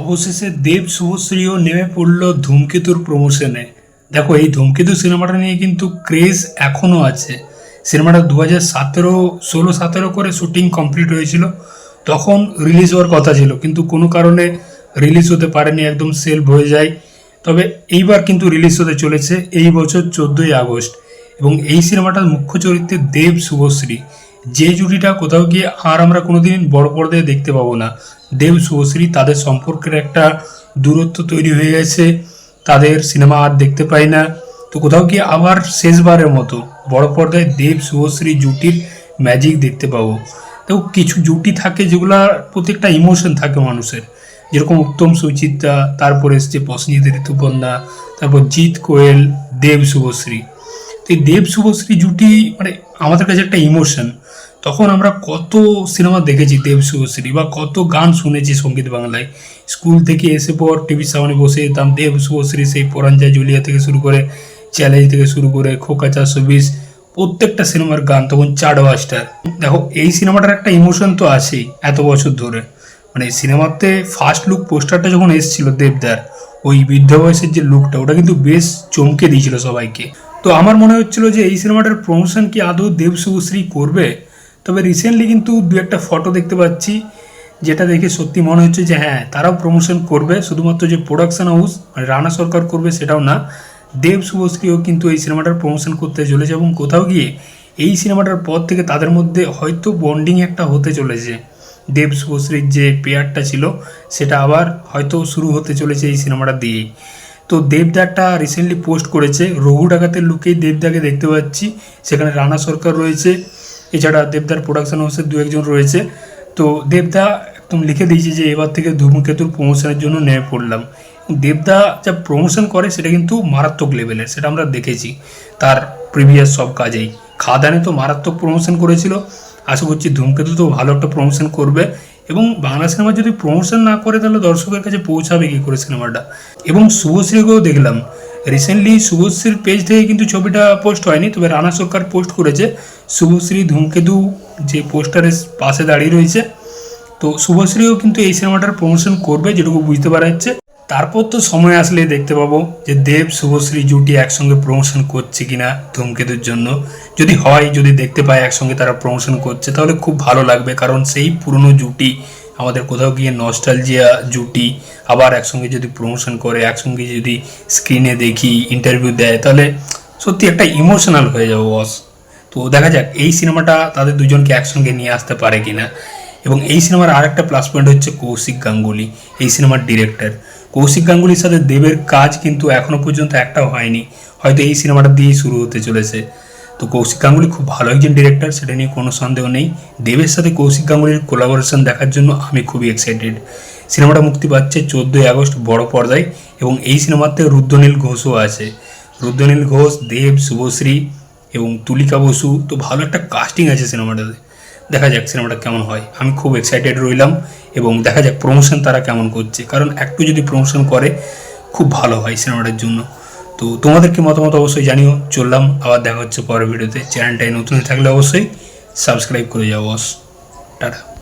অবশেষে দেব শুভশ্রীও নেমে পড়ল ধূমকেতুর প্রমোশনে। দেখো, এই ধূমকেতু সিনেমাটা নিয়ে কিন্তু ক্রেজ এখনও আছে। সিনেমাটা দু হাজার সতেরো, ষোলো, সতেরো করে শুটিং কমপ্লিট হয়েছিল। তখন রিলিজ হওয়ার কথা ছিল, কিন্তু কোনো কারণে রিলিজ হতে পারেনি, একদম সেলফ হয়ে যায়। তবে এইবার কিন্তু রিলিজ হতে চলেছে এই বছর চোদ্দোই আগস্ট। এবং এই সিনেমাটার মুখ্য চরিত্রে দেব শুভশ্রী। যে জুটিটা কোথাও গিয়ে আর আমরা কোনোদিন বড় পর্দায় দেখতে পাবো না। দেব শুভশ্রী তাদের সম্পর্কের একটা দূরত্ব তৈরি হয়ে গেছে। তাদের সিনেমা আর দেখতে পাই না। তো কোথাও গিয়ে আবার শেষবারের মতো বড় পর্দায় দেব শুভশ্রী জুটির ম্যাজিক দেখতে পাবো। তো কিছু জুটি থাকে যেগুলার প্রতি একটা ইমোশন থাকে মানুষের। যেরকম উত্তম সুচিত্রা, তারপরে এসছে প্রসেনজিৎ ঋতুপর্ণা, তারপর জিৎ কোয়েল, দেব শুভশ্রী। তো এই দেব শুভশ্রী জুটি মানে আমাদের কাছে একটা ইমোশন তখন আমরা কত সিনেমা দেখেছি দেব শুভশ্রী বা কত গান শুনেছি সংগীত বাংলায়। স্কুল থেকে এসে পর টিভির সামনে বসে যেতাম, দেব শুভশ্রী সেই পরাঞ্জয় জুলিয়া থেকে শুরু করে চ্যালেঞ্জ থেকে শুরু করে খোকা চারশো বিশ, প্রত্যেকটা সিনেমার গান, তখন চার মাস্টার। দেখো, এই সিনেমাটার একটা ইমোশন তো আছেই এত বছর ধরে। মানে সিনেমাতে ফার্স্ট লুক পোস্টারটা যখন এসেছিল দেবদার, ওই বৃদ্ধ বয়সের যে লুকটা ওটা কিন্তু বেশ চমকে দিয়েছিল সবাইকে। তো আমার মনে হচ্ছিল যে এই সিনেমাটার প্রমোশন কি আদৌ দেব শুভশ্রী করবে? তবে রিসেন্টলি কিন্তু দু একটা ফটো দেখতে পাচ্ছি, যেটা দেখে সত্যি মনে হচ্ছে যে হ্যাঁ তারাও প্রমোশন করবে। শুধুমাত্র যে প্রোডাকশন হাউস মানে রানা সরকার করবে সেটাও না, দেব শুভশ্রীও কিন্তু এই সিনেমাটার প্রমোশন করতে চলেছে এবং কোথাও গিয়ে এই সিনেমাটার পর থেকে তাদের মধ্যে হয়তো বন্ডিং একটা হতে চলেছে। দেব শুভশ্রীর যে পেয়ারটা ছিল, সেটা আবার হয়তো শুরু হতে চলেছে এই সিনেমাটা দিয়েই। তো দেবদাটা রিসেন্টলি পোস্ট করেছে, রঘু ডাকাতের লুকেই দেবদাকে দেখতে পাচ্ছি। সেখানে রানা সরকার রয়েছে। এছাড়া দেবদার প্রোডাকশন হাউসের দু একজন রয়েছে। তো দেবদা, একদম লিখে দিয়েছে যে এবার থেকে ধূমকেতুর প্রমোশনের জন্য নেমে পড়লাম। দেবদা যা প্রমোশন করে সেটা কিন্তু মারাত্মক লেভেলের সেটা আমরা দেখেছি তার প্রিভিয়াস সব কাজেই। খাদানে তো মারাত্মক প্রমোশন করেছিল। আশা করছি ধূমকেতু তো ভালো একটা প্রমোশন করবে। এবং বাংলা সিনেমা যদি প্রমোশন না করে তাহলে দর্শকের কাছে পৌঁছাবে কি করে সিনেমাটা এবং শুভশ্রীকেও দেখলাম। রিসেন্টলি শুভশ্রীর পেজ থেকে কিন্তু ছবিটা পোস্ট হয়নি, তবে রানা সরকার পোস্ট করেছে। শুভশ্রী ধূমকেতু যে পোস্টারের পাশে দাঁড়িয়ে রয়েছে। তো শুভশ্রীও কিন্তু এই সিনেমাটার প্রমোশন করবে, যেটুকু বুঝতে পারা যাচ্ছে। তারপর তো সময় আসলে দেখতে পাবো যে দেব শুভশ্রী জুটি একসঙ্গে প্রমোশন করছে কিনা ধূমকেতুর জন্য। যদি হয়, যদি দেখতে পায় একসঙ্গে তারা প্রমোশন করছে, তাহলে খুব ভালো লাগবে, কারণ সেই পুরনো জুটি আমাদের কোথাও গিয়ে নস্টালজিয়া জুটি, আবার একসঙ্গে যদি প্রমোশন করে, একসঙ্গে যদি স্ক্রিনে দেখি ইন্টারভিউ দেয়, তাহলে সত্যি একটা ইমোশনাল হয়ে যাব বস তো দেখা যাক, এই সিনেমাটা তাদের দুজনকে একসঙ্গে নিয়ে আসতে পারে কিনা। এবং এই সিনেমার আর একটা প্লাস পয়েন্ট হচ্ছে কৌশিক গাঙ্গুলি, এই সিনেমার ডিরেক্টর কৌশিক গাঙ্গুলির সাথে দেবের কাজ কিন্তু এখনও পর্যন্ত একটাও হয়নি। হয়তো এই সিনেমাটা দিয়েই শুরু হতে চলেছে। তো কৌশিক গাঙ্গুলি খুব ভালো একজন ডিরেক্টর সেটা নিয়ে কোনো সন্দেহ নেই। দেবের সাথে কৌশিক গাঙ্গুলির কোলাবোরেশন দেখার জন্য আমি খুবই এক্সাইটেড সিনেমাটা মুক্তি পাচ্ছে চোদ্দোই আগস্ট বড় পর্দায় এবং এই সিনেমাতে রুদ্রনীল ঘোষও আছে। রুদ্রনীল ঘোষ, দেব, শুভশ্রী এবং তুলিকা বসু, তো ভালো একটা কাস্টিং আছে সিনেমাটাতে। দেখা যাক সিনেমাটা কেমন হয়। আমি খুব এক্সাইটেড রইলাম এবং দেখা যাক প্রমোশন তারা কেমন করছে। কারণ একটু যদি প্রমোশন করে, খুব ভালো হয় সিনেমাটার জন্য। তো তোমাদের কি মতামত অবশ্যই জানিও। চললাম, আবার দেখা হচ্ছে পরের ভিডিওতে। চ্যানেলটাই নতুন থাকলে অবশ্যই সাবস্ক্রাইব করে যাও, বস। টাটা।